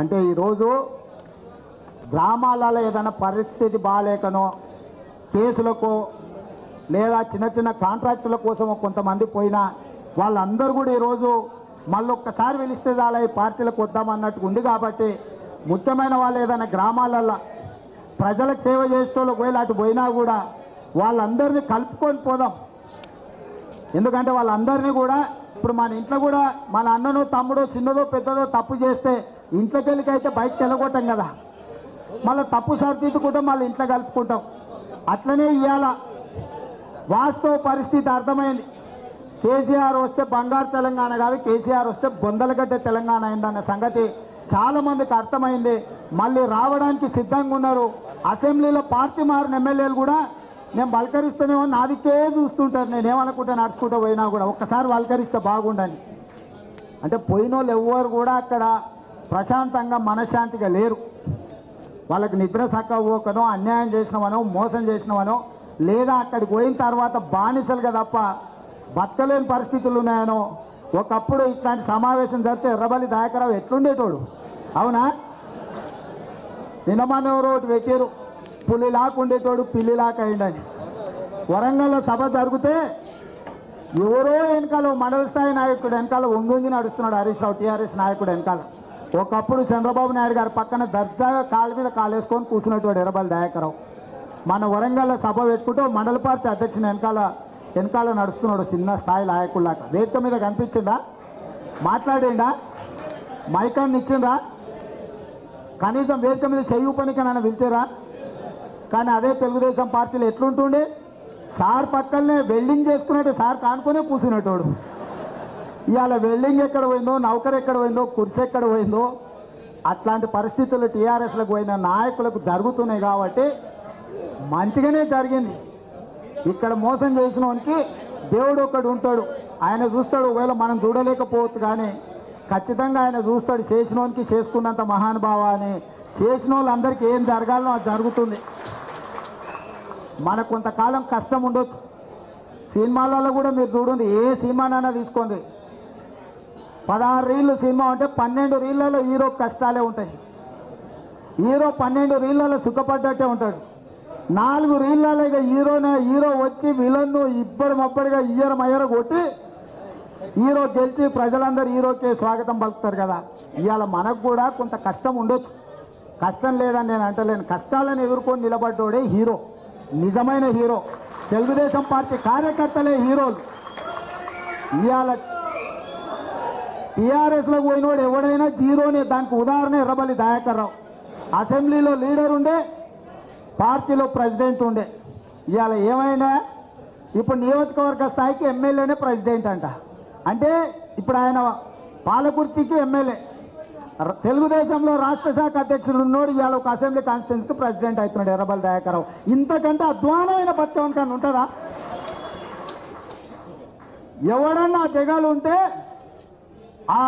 అంటే ఈరోజు గ్రామాలలో ఏదైనా పరిస్థితి బాగాలేకనో కేసులకు లేదా చిన్న చిన్న కాంట్రాక్టుల కోసం కొంతమంది పోయినా వాళ్ళందరూ కూడా ఈరోజు మళ్ళీ ఒక్కసారి పిలిస్తే చాలా ఈ పార్టీలకు వద్దామన్నట్టు ఉంది కాబట్టి ముఖ్యమైన వాళ్ళు ఏదైనా గ్రామాలల్లో ప్రజలకు సేవ చేసేటోళ్ళకి పోయి అటు పోయినా కూడా వాళ్ళందరినీ కలుపుకొని పోదాం. ఎందుకంటే వాళ్ళందరినీ కూడా ఇప్పుడు మన ఇంట్లో కూడా మన అన్ననో తమ్ముడో చిన్నదో పెద్దదో తప్పు చేస్తే ఇంట్లో తెలికైతే బయటకు వెళ్ళగొట్టాం కదా. మళ్ళీ తప్పు సరిదిద్దుకుంటాం మళ్ళీ ఇంట్లో కలుపుకుంటాం. అట్లనే ఇవాళ వాస్తవ పరిస్థితి అర్థమైంది. కేసీఆర్ వస్తే బంగారు తెలంగాణ కాదు కేసీఆర్ వస్తే బొందలగడ్డ తెలంగాణ అయిందన్న సంగతి చాలామందికి అర్థమైంది. మళ్ళీ రావడానికి సిద్ధంగా ఉన్నారు. అసెంబ్లీలో పార్టీ మారిన ఎమ్మెల్యేలు కూడా నేను బలకరిస్తేనేమో నాదికే చూస్తుంటారు. నేనేమనుకుంటే నడుచుకుంటూ పోయినా కూడా ఒక్కసారి బలకరిస్తే బాగుండని. అంటే పోయిన వాళ్ళు ఎవ్వరు కూడా అక్కడ ప్రశాంతంగా మనశ్శాంతిగా లేరు. వాళ్ళకి నిద్ర సక్కవోకనో అన్యాయం చేసినవనో మోసం చేసినవనో లేదా అక్కడికి పోయిన తర్వాత బానిసలుగా తప్ప బతకలేని పరిస్థితులు ఉన్నాయనో ఒకప్పుడు ఇట్లాంటి సమావేశం జరిగితే ఎర్రబల్లి దాయకరావు ఎట్లుండేటోడు? అవునా? నిన్నమన్నెవరో ఒకటి పెట్టారు పులిలాక ఉండేటోడు పిల్లిలాక అయిండని. వరంగల్లో సభ జరిగితే ఎవరో వెనకాల మండల స్థాయి నాయకుడు వెనకాల ఒంగొంగి నడుస్తున్నాడు హరీష్ రావు టీఆర్ఎస్ నాయకుడు వెనకాల. ఒకప్పుడు చంద్రబాబు నాయుడు గారి పక్కన దర్జాగా కాలు మీద కాలేసుకొని కూర్చున్నటువంటి ఎర్రబల్ దయాకరావు మన వరంగల్లో సభ పెట్టుకుంటూ మండల పార్టీ అధ్యక్షుని వెనకాల వెనకాల నడుస్తున్నాడు చిన్న స్థాయి నాయకుల్లాగా వేదిక మీద కనిపించిందా? మాట్లాడిండా మైకాన్ని ఇచ్చిందా? కనీసం వేదిక మీద చెయ్యి పనికి నన్ను పిలిచారా? కానీ అదే తెలుగుదేశం పార్టీలో ఎట్లుంటుండే? సార్ పక్కనే వెల్డింగ్ చేసుకున్నట్టు సార్ కానుకొనే కూర్చునేటోడు ఇవాళ వెల్డింగ్ ఎక్కడ పోయిందో నౌకర్ ఎక్కడ పోయిందో కుర్చీ ఎక్కడ పోయిందో అట్లాంటి పరిస్థితులు టీఆర్ఎస్లకు పోయిన నాయకులకు జరుగుతున్నాయి కాబట్టి మంచిగానే జరిగింది. ఇక్కడ మోసం చేసిన వానికి దేవుడు ఒకడు ఉంటాడు. ఆయన చూస్తాడు ఒకవేళ మనం చూడలేకపోవచ్చు కానీ ఖచ్చితంగా ఆయన చూస్తాడు. చేసినోనికి చేసుకున్నంత మహానుభావ అని. చేసిన వాళ్ళందరికీ ఏం జరగాలో అది జరుగుతుంది. మనకు కొంతకాలం కష్టం ఉండొచ్చు. సినిమాలలో కూడా మీరు చూడండి ఏ సినిమానైనా తీసుకోండి. పదహారు రీళ్ళు సినిమా అంటే పన్నెండు రీళ్ళలో హీరో కష్టాలే ఉంటాయి. హీరో పన్నెండు రీళ్ళలో సుఖపడ్డట్టే ఉంటాడు. నాలుగు రీళ్ళలో ఇక హీరోనే హీరో వచ్చి విలన్ను ఇబ్బడి మబ్బడిగా ఇయ్యర మయ్యర కొట్టి హీరో గెలిచి ప్రజలందరూ హీరోకే స్వాగతం పలుకుతారు కదా. ఇవాళ మనకు కూడా కొంత కష్టం ఉండొచ్చు. కష్టం లేదని నేను అంటలేను. కష్టాలను ఎదుర్కొని నిలబడ్డోడే హీరో. నిజమైన హీరో. తెలుగుదేశం పార్టీ కార్యకర్తలే హీరోలు. ఇవాళ టీఆర్ఎస్లో పోయినోడు ఎవడైనా జీరోనే. దానికి ఉదాహరణ ఎర్రబల్లి దయాకర్ రావు అసెంబ్లీలో లీడర్ ఉండే పార్టీలో ప్రెసిడెంట్ ఉండే. ఇవాళ ఏమైనా? ఇప్పుడు నియోజకవర్గ స్థాయికి ఎమ్మెల్యేనే ప్రెసిడెంట్ అంట. అంటే ఇప్పుడు ఆయన పాలకుర్తికి ఎమ్మెల్యే. తెలుగుదేశంలో రాష్ట్ర శాఖ అధ్యక్షుడు ఉన్నోడు ఇవాళ ఒక అసెంబ్లీ కాన్స్టిట్యూన్సీకి ప్రెసిడెంట్ అవుతున్నాడు ఎర్రబల్ దయాకరావు ఇంతకంటే అధ్వానమైన పత్యం కానీ ఉంటుందా? ఎవడన్నా తెగలు జగాలు ఉంటే ఆ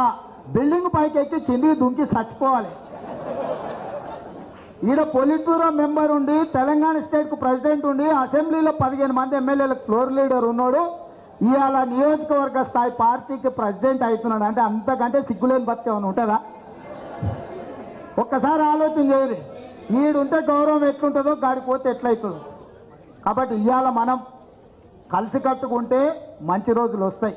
బిల్డింగ్ పైకి ఎక్కి కిందికి దుంకి చచ్చిపోవాలి. ఈడ పొలిట్ బ్యూరో మెంబర్ ఉండి తెలంగాణ స్టేట్కు ప్రెసిడెంట్ ఉండి అసెంబ్లీలో పదిహేను మంది ఎమ్మెల్యేలకు ఫ్లోర్ లీడర్ ఉన్నాడు. ఇవాళ నియోజకవర్గ స్థాయి పార్టీకి ప్రెసిడెంట్ అవుతున్నాడు. అంటే అంతకంటే సిగ్గులేని బతికే ఏమైనా ఉంటుందా? ఒక్కసారి ఆలోచన చేయండి. ఈడుంటే గౌరవం ఎట్లుంటుందో గాడికి పోతే ఎట్లయితుందో. కాబట్టి ఇవాళ మనం కలిసి కట్టుకుంటే మంచి రోజులు వస్తాయి.